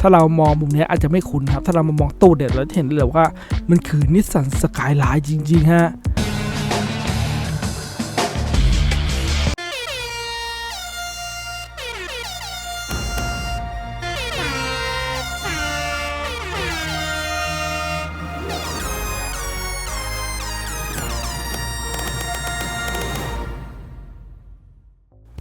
ถ้าเรามองมุมนี้อาจจะไม่คุ้นครับ ถ้าเรามามองตู้เด็ดเราจะเห็นเลยว่ามันคือนิสสันสกายไลน์จริง ๆ ฮะ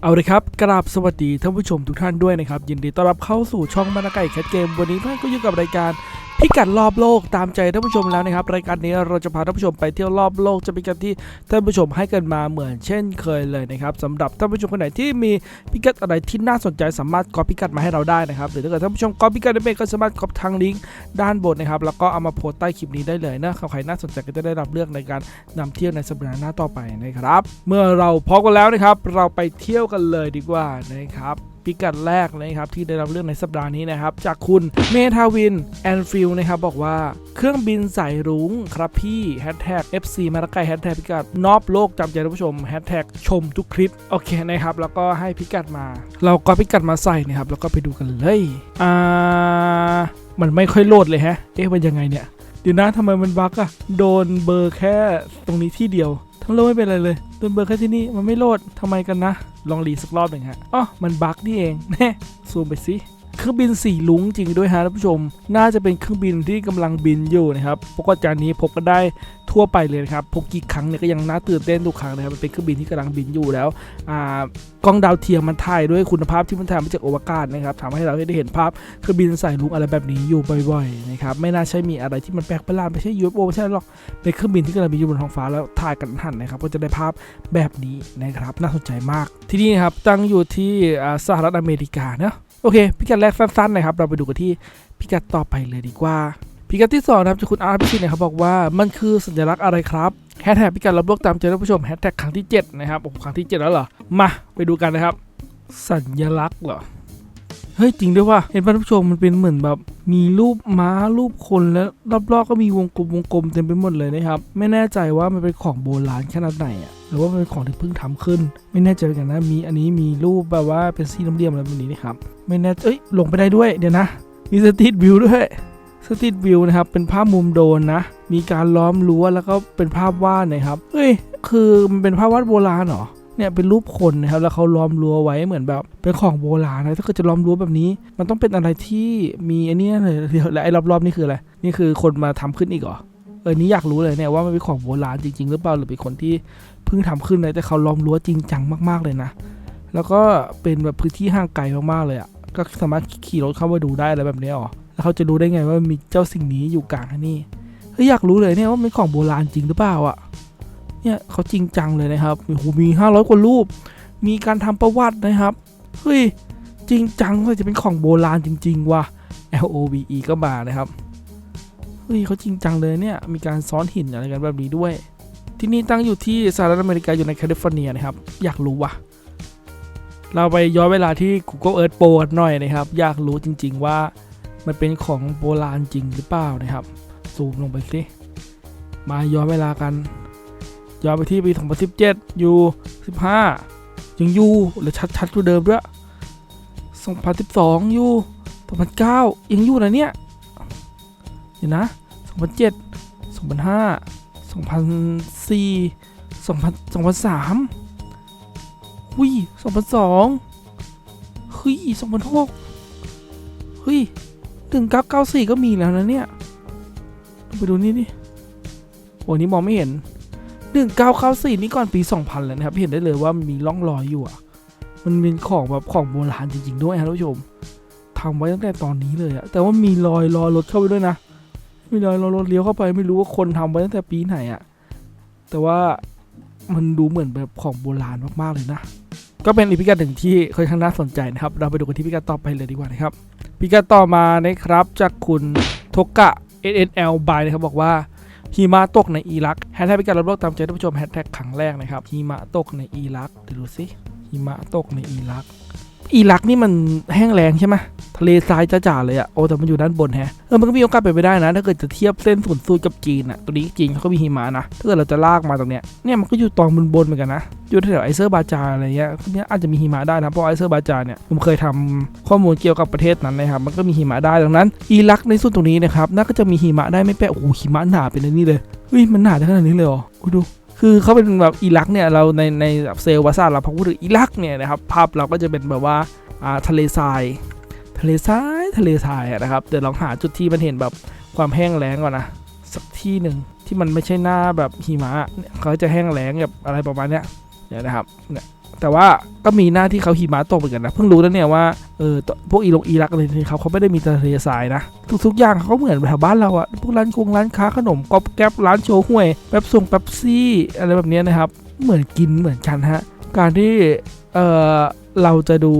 เอาเลยครับ กราบสวัสดีท่านผู้ชมทุกท่านด้วยนะครับ ยินดีต้อนรับเข้าสู่ช่องมานาไก่แคทเกม วันนี้ท่านก็อยู่กับรายการ พิกัดรอบโลกตามใจท่านผู้ชมแล้วนะครับ รายการนี้เราจะพาท่านผู้ชมไปเที่ยวรอบโลกจะเป็นการที่ท่านผู้ชมให้กันมาเหมือนเช่นเคยเลยนะครับสำหรับท่านผู้ชมคนไหนที่มีพิกัดอะไรที่น่าสนใจสามารถกอปพิกัดมาให้เราได้นะครับหรือถ้าเกิดท่านผู้ชมกอปพิกัดได้ไม่ก็สามารถกอปทางลิงก์ด้านบนนะครับแล้วก็เอามาโพสต์ใต้คลิปนี้ได้เลยนะใครน่าสนใจก็จะได้รับเลือกในการนำเที่ยวในสัปดาห์หน้าต่อไปนะครับ เมื่อเราพร้อมกันแล้วนะครับ เราไปเที่ยวกันเลยดีกว่านะครับ พิกัดแรกนะครับที่ได้รับเรื่องในสัปดาห์นี้นะครับ จากคุณเมทาวินแอนฟิลนะครับบอกว่าเครื่องบินสายรุ้งครับพี่แฮชแท็ก FC มาละไกแฮชแท็กพิกัดนอบโลกจำใจท่านผู้ชมแฮชแท็กชมทุกคลิป โอเคนะครับ แล้วก็ให้พิกัดมา เราก็พิกัดมาใส่นะครับ แล้วก็ไปดูกันเลยอ่ามันไม่ค่อยโหลดเลยแฮะ เอ๊ะมันยังไงเนี่ยเดี๋ยวนะทำไมมันบั๊กอะโดนเบอร์แค่ตรงนี้ที่เดียว ทั้งโลกไม่เป็นไรเลยโดนเบอร์แค่ที่นี่มันไม่โหลดทำไมกันนะ ลองรีสักรอบหนึ่งฮะอ๋อมันบั๊กนี่เองแน่ซูมไปสิ เครื่องบินสีลุงจริงด้วยฮะท่านผู้ชม น่าจะเป็นเครื่องบินที่กำลังบินอยู่นะครับปกติการนี้พบกันได้ทั่วไปเลยนะครับพบกี่ครั้งเนี่ยก็ยังน่าตื่นเต้นทุกครั้งนะครับมันเป็นเครื่องบินที่กำลังบินอยู่แล้วอ่ากล้องดาวเทียมมันถ่ายด้วยคุณภาพที่มันถ่ายมาจากอวกาศนะครับทำให้เราได้เห็นภาพเครื่องบินใส่ลุงอะไรแบบนี้อยู่บ่อยๆนะครับไม่น่าใช่มีอะไรที่มันแปลกประหลาดไม่ใช่ UFO ไม่ใช่หรอกเป็นเครื่องบินที่กำลังบินอยู่บนท้องฟ้าแล้วถ่ายกันหันนะครับก็จะได้ภาพแบบนี้นะครับน่าสนใจมาก ที่นี่ครับตั้งอยู่ที่สหรัฐอเมริกาเนาะ โอเค พิกัดแรกสั้นๆนะครับ เราไปดูกันที่พิกัดต่อไปเลยดีกว่า พิกัดที่สองนะครับจากคุณอาร์ตพิชิตนะครับบอกว่ามันคือสัญลักษณ์อะไรครับแฮชแท็กพิกัดรับโลกตามใจท่านผู้ชมแฮชแท็กครั้งที่เจ็ดนะครับโอ้ครั้งที่เจ็ดแล้วเหรอ มาไปดูกันนะครับ สัญลักษณ์เหรอ เฮ้ยจริงด้วยว่ะเห็นป่ะท่านผู้ชมมันเป็นเหมือนแบบมีรูปม้ารูปคนแล้วรอบๆก็มีวงกลมวงกลมเต็มไปหมดเลยนะครับไม่แน่ใจว่ามันเป็นของโบราณขนาดไหนอะหรือว่ามันเป็นของที่เพิ่งทำขึ้น ไม่แน่ใจเหมือนกันนะมีอันนี้มีรูปแบบว่าเป็นสี่เหลี่ยมอะไรแบบนี้นะครับไม่แน่เอ้ยลงไปได้ด้วยเดี๋ยวนะ มีสตรีทวิวด้วยสตรีทวิวนะครับเป็นภาพมุมโดนนะ มีการล้อมรั้วแล้วก็เป็นภาพวาดนะครับเฮ้ยคือมันเป็นภาพวาดโบราณเหรอ เนี่ยเป็นรูปคนนะครับแล้วเขาล้อมรั้วไว้เหมือนแบบเป็นของโบราณนะถ้าเกิดจะล้อมรั้วแบบนี้ มันต้องเป็นอะไรที่มีไอันนี้เลยเดี๋ยวแล้วไอ้รอบๆนี่คืออะไรนี่คือคนมาทำขึ้นอีกเหรอเออนี่อยากรู้เลยเนี่ยว่ามันเป็นของโบราณจริง ๆ หรือเปล่าหรือเป็นคนที่เพิ่งทำขึ้นเลยแต่เขาล้อมรั้วจริงจังมากๆเลยนะ แล้วก็เป็นแบบพื้นที่ห่างไกลมากๆเลยอะก็สามารถขี่รถเข้ามาดูได้อะไรแบบนี้อ๋อแล้วเขาจะรู้ได้ไงว่ามีเจ้าสิ่งนี้อยู่กลางที่นี่เฮ้ยอยากรู้เลยเนี่ยว่ามันเป็นของโบราณจริงหรือเปล่าอะ เนี่ยเขาจริงจังเลยนะครับโอ้โหมี 500กว่ารูป มีการทำประวัตินะครับ เฮ้ย จริงจังเลยจะเป็นของโบราณจริง ๆ ว่ะ L O V E ก็มานะครับ เฮ้ยเขาจริงจังเลยเนี่ย มีการซ้อนหินอะไรกันแบบนี้ด้วย ที่นี่ตั้งอยู่ที่สหรัฐอเมริกาอยู่ในแคลิฟอร์เนียนะครับ อยากรู้ว่ะ เราไปย้อนเวลาที่ Google Earth Pro กันหน่อยนะครับ อยากรู้จริง ๆ ว่ามันเป็นของโบราณจริงหรือเปล่านะครับ ซูมลงไปสิมาย้อนเวลากัน ย้อนไปที่ปี 2017อยู่15 ยังอยู่และชัดๆกว่าเดิมด้วย 2012อยู่2009 ยังอยู่นะเนี่ยเดี๋ยวนะ 2007 2005 2004 2000 2003หุ้ย2002เฮ้ย2006เฮ้ย1994 ก็มีแล้วนะเนี่ย ไปดูนี่ดิโอ้นี่มองไม่เห็น 1994 นี่ก่อนปี 2000 แล้วนะครับ เห็นได้เลยว่ามีร่องรอยอยู่อะ มันเป็นของแบบของโบราณจริงๆด้วยครับท่านผู้ชมทำไว้ตั้งแต่ตอนนี้เลยอะแต่ว่ามีรอยรอยรถเข้าไปด้วยนะ มีรอยรอยรถเลี้ยวเข้าไปไม่รู้ว่าคนทำไว้ตั้งแต่ปีไหนอะแต่ว่ามันดูเหมือนแบบของโบราณมากๆเลยนะ ก็เป็นอีพิกัดหนึ่งที่ค่อนข้างน่าสนใจนะครับ เราไปดูกันที่พิกัดต่อไปเลยดีกว่านะครับพิกัดต่อมานะครับจากคุณโทกะ SNL by นะครับบอกว่า หิมะตกในอิรักแฮชแท็กพิกัดรับโลกตามใจท่านผู้ชมแฮชแท็กครั้งแรกนะครับหิมะตกในอิรักเดี๋ยวดูสิหิมะตกในอิรัก อิรักนี่มันแห้งแล้งใช่ไหมทะเลทรายจ้าๆเลยอะโอ้แต่มันอยู่ด้านบนแฮะเออมันก็มีโอกาสเป็นไปได้นะ ถ้าเกิดจะเทียบเส้นศูนย์สูตรกับจีนอะตัวนี้จีนเขาก็มีหิมะนะถ้าเกิดเราจะลากมาตรงเนี้ยเนี่ยมันก็อยู่ตอนบนบนๆเหมือนกันนะอยู่แถวไอเซอร์บาจารอะไรเงี้ยเนี่ยอาจจะมีหิมะได้นะเพราะไอเซอร์บาจาร์เนี่ยผมเคยทำข้อมูลเกี่ยวกับประเทศนั้นนะครับมันก็มีหิมะได้ดังนั้นอิรักในส่วนตรงนี้นะครับน่าก็จะมีหิมะได้ไม่แปลกโอ้โหหิมะหนาเป็นอันนี้เลยเฮ้ยมันหนาได้ขนาดนี้เลยเหรอดู คือเขาเป็นแบบอิรักเนี่ยเราในในเซลวาซาเราพูดถึงอิรักเนี่ยนะครับภาพเราก็จะเป็นแบบว่าอ่าทะเลทรายทะเลทรายทะเลทรายนะครับเดี๋ยวลองหาจุดที่มันเห็นแบบความแห้งแล้งก่อนนะสักที่หนึ่งที่มันไม่ใช่หน้าแบบหิมะเนี่ยเขาจะแห้งแล้งแบบอะไรประมาณเนี้ยเนี่ยนะครับเนี่ย แต่ว่าก็มีหน้าที่เขาหิมะตกเหมือนกันนะ เพิ่งรู้แล้วเนี่ยว่าเออพวกอิรกอิรักอะไรนี่เขาเขาไม่ได้มีทะเลทรายนะ ทุกๆอย่างเขาก็เหมือนแถวบ้านเราอะพวกร้านคงร้านค้าขนมก๊อบแก๊บร้านโชว์ห่วยแป๊บส่งแป๊บซี่อะไรแบบนี้นะครับ เหมือนกินเหมือนกันฮะการที่เออ เราจะดู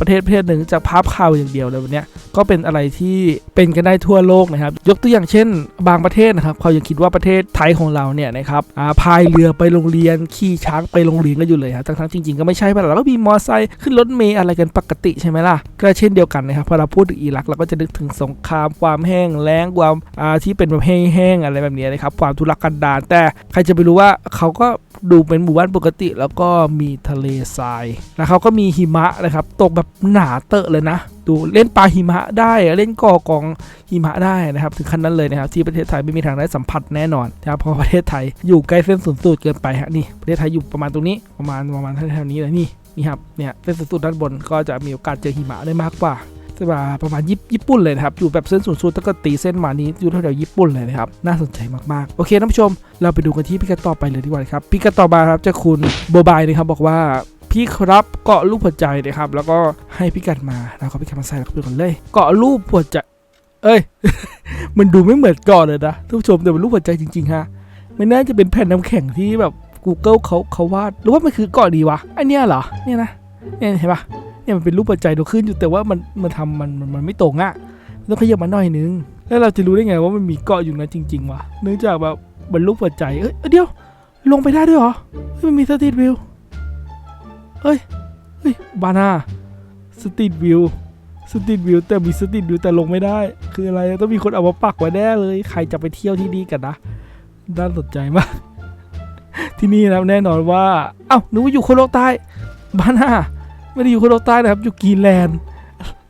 ประเทศประเทศหนึ่งจากภาพข่าวอย่างเดียวเลยวันนี้ก็เป็นอะไรที่เป็นกันได้ทั่วโลกนะครับ ยกตัวอย่างเช่น บางประเทศนะครับเขายังคิดว่าประเทศไทยของเราเนี่ยนะครับาพายเรือไปโรงเรียนขี่ช้างไปโรงเรียนกันอยู่เลยครับทั้งๆจริงๆก็ไม่ใช่เพราะเราก็มีมอเตอร์ไซค์ขึ้นรถเมล์อะไรกันปกติใช่ไหมล่ะก็เช่นเดียวกันนะครับพอเราพูดถึงอิรักเราก็จะนึกถึงสงครามความแห้งแล้งความาที่เป็นแบบแห้งๆอะไรแบบนี้นะครับความทุรกันดารแต่ใครจะไปรู้ว่าเขาก็ดูเป็นหมู่บ้านปกติ แล้วก็มีทะเลทรายแล้วเขาก็มีหิมะนะครับ ตกแบบหนาเตอะเลยนะ ดูเล่นปลาหิมะได้เล่นก่อกองหิมะได้นะครับ ถึงขั้นนั้นเลยนะครับ ที่ประเทศไทยไม่มีทางได้สัมผัสแน่นอนนะครับเพราะประเทศไทยอยู่ใกล้เส้นศูนย์สูตรเกินไปฮะนี่ประเทศไทยอยู่ประมาณตรงนี้ประมาณประมาณแถวนี้เลยนี่นี่ครับเนี่ยเส้นศูนย์สูตรด้านบนก็จะมีโอกาสเจอหิมะได้มากกว่าจะมาประมาณญี่ปุ่นเลยนะครับ อยู่แบบเส้นศูนย์สูตรแล้วก็ตีเส้นมานี้อยู่แถวๆญี่ปุ่นเลยนะครับ น่าสนใจมากๆ โอเคท่านผู้ชม เราไปดูกันที่พิกัดต่อไปเลยดีกว่าครับพิกัดต่อมาครับจะคุณโบบายนะครับบอกว่า พี่ครับเกาะรูปหัวใจนะครับ แล้วก็ให้พิกัดมาแล้วก็พิกัดมาใส่แล้วก็ไปดูกันเลย เกาะรูปหัวใจ เอ้ย มันดูไม่เหมือนเกาะเลยนะท่านผู้ชมแต่เป็นรูปหัวใจจริงๆฮะมันน่าจะเป็นแผ่นน้ำแข็งที่แบบ Google เขาเขาวาดหรือว่ามันคือเกาะดีวะอันเนี้ยเหรอเนี่ยนะเนี่ยเห็นปะเนี่ยมันเป็นรูปหัวใจดูขึ้นอยู่แต่ว่ามันมันทำมันมันไม่ตรงอะ่ะต้องขยับมาหน่อยนึง แล้วเราจะรู้ได้ไงว่ามันมีเกาะอยู่นั้นจริง ๆวะเนื่องจากแบบมันรูปหัวใจเอ้ยเดี๋ยว ลงไปได้ด้วยเหรอมันมีสตรีทวิว เฮ้ย เฮ้ย บานาสตรีทวิว สตรีทวิวแต่มีสตรีทวิวแต่ลงไม่ได้ คืออะไร ต้องมีคนเอามาปักไว้แน่เลย ใครจะไปเที่ยวที่นี่กันนะด้านสนใจมาก ที่นี่นะแน่นอนว่า เอ้านึกว่าอยู่คนโลกใต้ บานาไม่ได้อยู่คนโลกใต้นะครับ อยู่กรีนแลนด์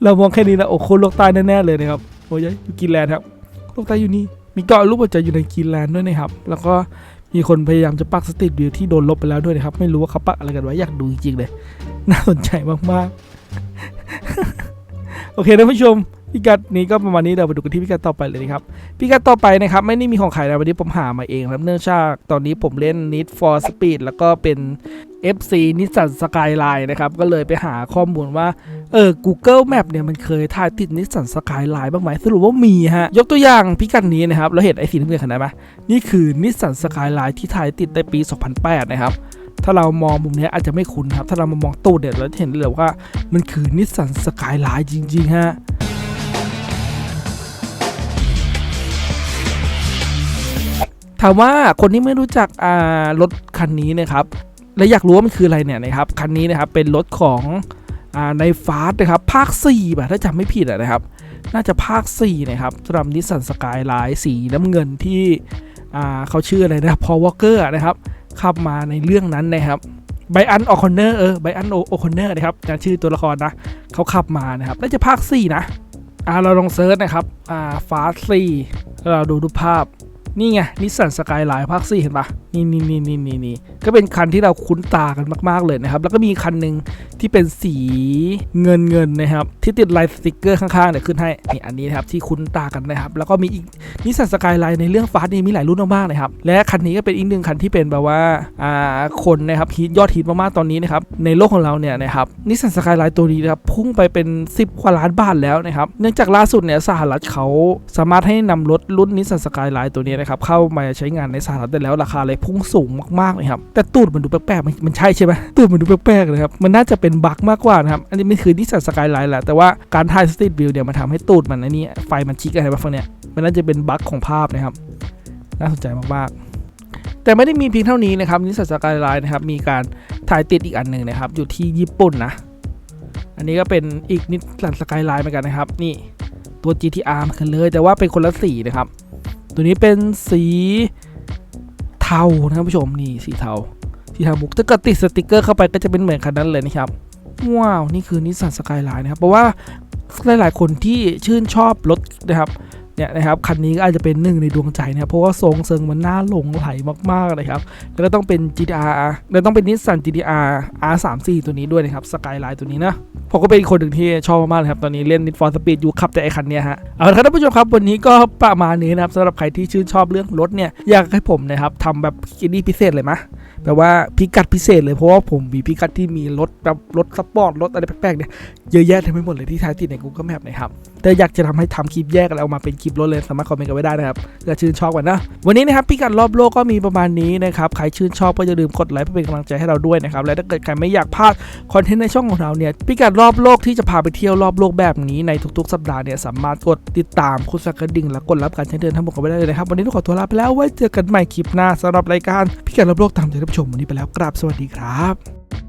เรามองแค่นี้แล้วโอ้คนโลกใต้แน่ๆเลยนะครับ โอ้ยอยู่กรีนแลนด์ครับ โลกใต้อยู่นี่ มีเกาะรูปหัวใจอยู่ในกรีนแลนด์ด้วยนะครับ แล้วก็ มีคนพยายามจะปักสตรีทวิวที่โดนลบไปแล้วด้วยนะครับ ไม่รู้ว่าเขาปักอะไรกันไว้อยากดูจริงๆเลย น่าสนใจมากๆ โอเคท่านผู้ชม พิกัดนี้ก็ประมาณนี้เดี๋ยวไปดูกันที่พิกัดต่อไปเลยนะครับพิกัดต่อไปนะครับไม่ได้มีของขายนะวันนี้ผมหามาเองครับเนื่องจากตอนนี้ผมเล่น Need for Speed แล้วก็เป็น FC Nissan Skyline นะครับ ก็เลยไปหาข้อมูลว่า เออ Google Map เนี่ย มันเคยถ่ายติด Nissan Skyline บ้างไหมสรุปว่ามีฮะ ยกตัวอย่างพิกัดนี้นะครับ เราเห็นไอ้สีน้ำเงินขนาดไหมนี่คือ Nissan Skyline ที่ถ่ายติดในปี 2008 นะครับถ้าเรามองมุมนี้อาจจะไม่คุ้นครับ ถ้าเรามามองตู้เด็ดเราจะเห็นเลยว่ามันคือ Nissan Skyline จริงๆฮะ ถามว่าคนที่ไม่รู้จักรถคันนี้นะครับและอยากรู้ว่ามันคืออะไรเนี่ยนะครับคันนี้นะครับเป็นรถของอในฟาสนะครับภาค4แบบถ้าจำไม่ผิดนะครับ น่าจะภาค 4 นะครับสำหรับนิสสันสกายไลน์สีน้ำเงินที่เขาชื่ออะไรนะพอวอเกอร์นะครับขับมาในเรื่องนั้นนะครับไบอันออคอนเนอร์เออไบอันโอคอนเนอร์นะครับจำชื่อตัวละครนะเขาขับมานะครับน่าจะภาค 4 นะอ่าเราลองเซิร์ชนะครับอ่าฟาสสี่เราดูรูปภาพ นี่ไงนิสสันสกายไลน์ภาค4เห็นปะนี่นี่นี่นี่นี่นี่ก็เป็นคันที่เราคุ้นตากันมาก ๆ เลยนะครับ แล้วก็มีคันหนึ่งที่เป็นสีเงินเงินนะครับ ที่ติดลายสติกเกอร์ข้างๆเนี่ยวขึ้นให้นี่อันนี้นะครับที่คุ้นตากันนะครับ แล้วก็มีอีกนิสสันสกายไลน์ในเรื่องฟาสนี่มีหลายรุ่นมากๆนะครับ และคันนี้ก็เป็นอีกหนึ่งคันที่เป็นแบบว่าอ่าคนนะครับฮิตยอดฮิตมากๆตอนนี้นะครับในโลกของเราเนี่ยนะครับนิสสันสกายไลน์ตัวนี้นะครับพุ่งไปเป็น 10กว่าล้านบาทแล้วนะครับเนื่องจากล่าสุดเนี่ยสหรัฐเขาสามารถให้นำรถรุ่นนิสสันสกายไลน์ตัวนี้นะครับเข้ามาใช้งานในสหรัฐได้แล้วราคาเลยพุ่งสูงมากๆเลยครับแต่ตูดมันดูแปลกๆมันมันใช่ใช่ไหมตูดมันดูแปลกๆเลยครับมันน่าจะเป็นบั๊กมากกว่านะครับอันนี้ไม่คือนิสสันสกายไลน์แหละแต่ว่าการถ่ายสตรีทวิวเนี่ยมันทำให้ตูดมันอันนี้ไฟมันชิกอะไรแบบเนี้ยมันน่าจะเป็นบั๊กของภาพนะครับ น่าสนใจมากๆแต่ไม่ได้มีเพียงเท่านี้นะครับนิสสันสกายไลน์นะครับมีการถ่ายติดอีกอันหนึ่งนะครับ อยู่ที่ญี่ปุ่นนะ อันนี้ก็เป็นอีกนิดสันสกายไลน์เหมือนกันนะครับ นี่ตัว GTR มันกันเลย แต่ว่าเป็นคนละสีนะครับ ตัวนี้เป็นสีเทานะครับผู้ชมนี่สีเทาสีเทาบุกถ้าเกิดติดสติกเกอร์เข้าไปก็จะเป็นเหมือนคันนั้นเลยนะครับว้าว นี่คือนิสสันสกายไลน์นะครับ เพราะว่าหลาย ๆ คนที่ชื่นชอบรถนะครับ เนี่ยนะครับคันนี้ก็อาจจะเป็นหนึ่งในดวงใจนะครับเพราะว่าทรงเซิงมันน่าหลงไหลมากๆเลยครับแล้วต้องเป็น GTR แล้วต้องเป็นนิสสัน GTR R34 ตัวนี้ด้วยนะครับสกายไลน์ตัวนี้นะผมก็เป็นคนหนึ่งที่ชอบมากๆเลยครับ ตอนนี้เล่น Need for Speed อยู่ขับแต่ไอคันเนี้ยฮะ เอาละครับท่านผู้ชมครับ วันนี้ก็ประมาณนี้นะครับสำหรับใครที่ชื่นชอบเรื่องรถเนี่ย อยากให้ผมนะครับทำแบบกินดี้พิเศษเลยมะแบบว่าพิกัดพิเศษเลยเพราะว่าผมมีพิกัดที่มีรถแบบรถสปอร์ตรถอะไรแปลกๆเนี่ยเยอะแยะเต็มไปหมดเลยที่ท้ายติดใน Google Map นะครับ แต่อยากจะทำให้ทำคลิปแยกอะไรออกมาเป็นคลิปรถเลยสามารถคอมเมนต์กันไว้ได้นะครับถ้าชื่นชอบกันนะวันนี้นะครับพิกัดรอบโลกก็มีประมาณนี้นะครับใครชื่นชอบก็อย่าลืมกดไลค์เพื่อเป็นกำลังใจให้เราด้วยนะครับและถ้าเกิดใครไม่อยากพลาดคอนเทนต์ในช่องของเราเนี่ยพิกัดรอบโลกที่จะพาไปเที่ยวรอบโลกแบบนี้ในทุกๆ สัปดาห์เนี่ยสามารถกดติดตามคุณสักกระดิ่งและกดรับการแจ้งเตือนทั้งหมดกันไว้ได้เลยนะครับวันนี้ต้องขอตัวลาไปแล้วไว้เจอกันใหม่คลิปหน้าสำหรับรายการพิกัดรอบโลกตามใจท่านผู้ชมวันนี้ไปแล้วกราบสวัสดีครับ